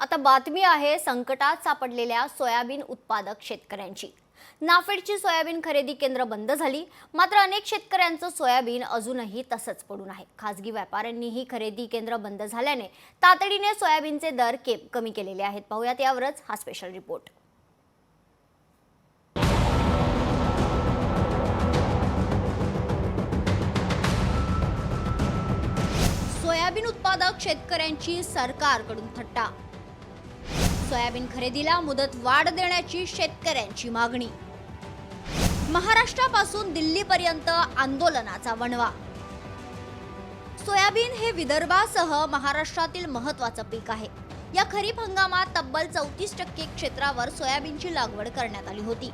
आता बातमी आहे संकटात सापडलेल्या सोयाबीन उत्पादक शेतकऱ्यांची. नाफेडची सोयाबीन खरेदी केंद्र बंद झाली. मात्र अनेक शेतकऱ्यांचं सोयाबीन अजूनही तसंच पडून आहे. खासगी व्यापाऱ्यांनीही खरेदी केंद्र बंद झाल्याने तातडीने सोयाबीनचे दर के कमी केलेले आहेत. पाहूयात यावरच हा स्पेशल रिपोर्ट सोयाबीन उत्पादक शेतकऱ्यांची सरकारकडून थट्टा सोयाबीन खरेदीला मुदत वाढ देण्याची शेतकऱ्यांची मागणी. महाराष्ट्रापासून दिल्लीपर्यंत आंदोलनाचा वणवा. सोयाबीन हे विदर्भासह महाराष्ट्रातील महत्वाचं पीक आहे. या खरीप हंगामात तब्बल चौतीस टक्के क्षेत्रावर सोयाबीनची लागवड करण्यात आली होती.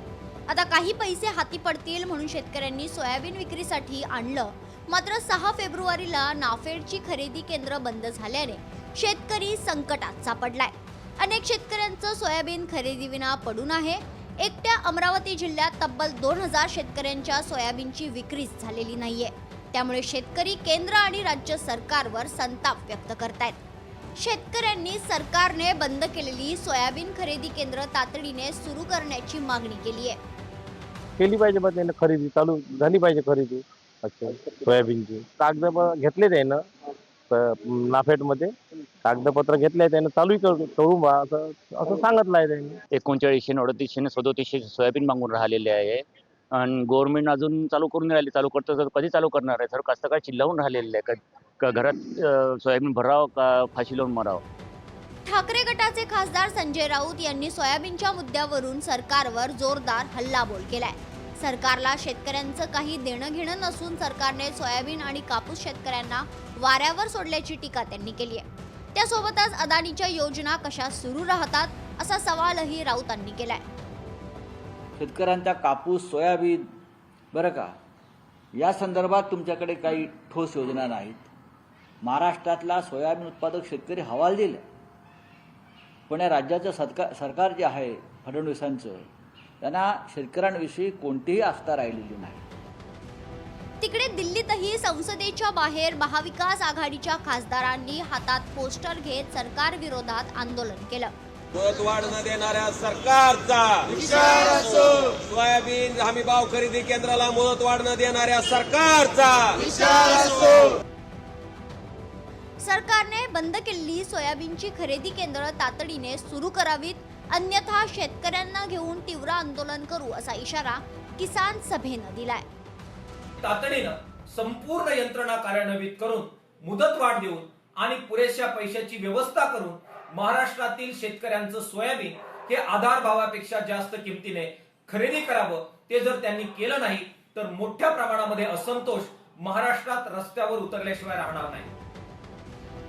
आता काही पैसे हाती पडतील म्हणून शेतकऱ्यांनी सोयाबीन विक्रीसाठी आणलं. मात्र सहा फेब्रुवारीला नाफेडची खरेदी केंद्र बंद झाल्याने शेतकरी संकटात सापडलाय. अनेक शेतकऱ्यांचं सोयाबीन खरेदीविना पडून आहे. एकट्या अमरावती जिल्ह्यात तब्बल दोन हजार शेतकऱ्यांच्या सोयाबीनची विक्रीच झालेली नाहीये. त्यामुळे शेतकरी केंद्र आणि राज्य सरकारवर संताप व्यक्त करतायत. शेतकऱ्यांनी सरकारने बंद केलेली सोयाबीन खरेदी केंद्र तातडीने सुरू करण्याची मागणी केली आहे केली पाहिजे बा त्यानं खरेदी चालू झाली पाहिजे खरेदी. अच्छा सोयाबीनची. कागद घेतले त्यानं. नाफेडमध्ये कागदपत्र घेतले त्यानं चालू करू बा असं असं सांगितलं आहे त्यांनी. एकोणचाळीसशे अडतीसशे सदोतीसशे सोयाबीन मागून राहिलेले आहे. आणि गव्हर्नमेंट अजून चालू करून नाही राहिली. चालू करतं तर कधी चालू करणार आहे? तर कास्तकार चिल्लावून राहिलेले आहे. का- घरात सोयाबीन भरावं का फाशी लावून मरावं? ठाकरे गटाचे खासदार संजय राऊत यांनी सोयाबीनच्या मुद्द्यावरून सरकारवर जोरदार हल्लाबोल केलाय. सरकारला शेतकऱ्यांचं काही देणं घेणं नसून सरकारने सोयाबीन आणि कापूस शेतकऱ्यांना वाऱ्यावर सोडल्याची टीका त्यांनी केली आहे. त्यासोबतच अदानीच्या योजना कशा सुरू राहतात असा सवालही राऊतांनी केलाय. शेतकऱ्यांचा कापूस सोयाबीन बरं का? या संदर्भात तुमच्याकडे काही ठोस योजना नाहीत. महाराष्ट्रातला सोयाबीन उत्पादक शेतकरी हवाल हवालदिल पण या राज्याचं सरकार सरकार जे आहे फडणवीसांचं त्यांना शेतकऱ्यांविषयी कोणतीही आस्था राहिलेली नाही. तिकडे दिल्लीतही संसदेच्या बाहेर महाविकास आघाडीच्या खासदारांनी हातात पोस्टर घेत सरकार विरोधात आंदोलन केलं. वाढ न देणाऱ्या सरकारचा सोयाबीन हमी भाव खरेदी केंद्राला मुदत वाढ न देणाऱ्या सरकारचा सरकारने बंद केलेली सोयाबीनची खरेदी केंद्र तातडीने सुरू करावीत अन्यथा शेतकऱ्यांना घेऊन तीव्र आंदोलन करू असा इशारा किसान सभेनं दिलाय. तातडीनं संपूर्ण यंत्रणा कार्यान्वित करून मुदत वाढ देऊन आणि पुरेशा पैशाची व्यवस्था करून महाराष्ट्रातील शेतकऱ्यांचं सोयाबीन हे आधार भावापेक्षा जास्त किमतीने खरेदी करावं ते जर त्यांनी केलं नाही तर मोठ्या प्रमाणामध्ये असंतोष महाराष्ट्रात रस्त्यावर उतरल्याशिवाय राहणार नाही.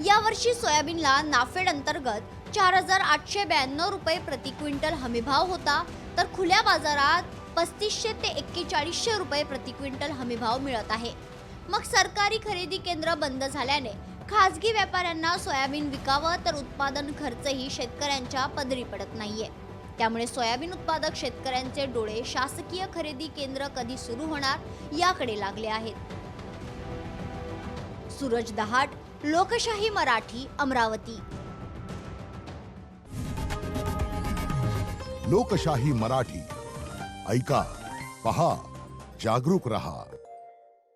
यावर्षी सोयाबीनला नाफेड अंतर्गत चार हजार आठशे ब्याण्णव रुपये प्रति क्विंटल हमीभाव होता. तर खुल्या बाजारात पस्तीसशे ते एक्केचाळीसशे रुपये प्रति क्विंटल हमीभाव मिळत आहे. मग सरकारी खरेदी केंद्र बंद झाल्याने खासगी व्यापाऱ्यांना सोयाबीन विकावं तर उत्पादन खर्चही शेतकऱ्यांच्या पदरी पडत नाहीये. त्यामुळे सोयाबीन उत्पादक शेतकऱ्यांचे डोळे शासकीय खरेदी केंद्र कधी सुरू होणार याकडे लागले आहेत. सूरज दहाट लोकशाही मराठी अमरावती. लोकशाही मराठी. ऐका पहा जागरूक रहा.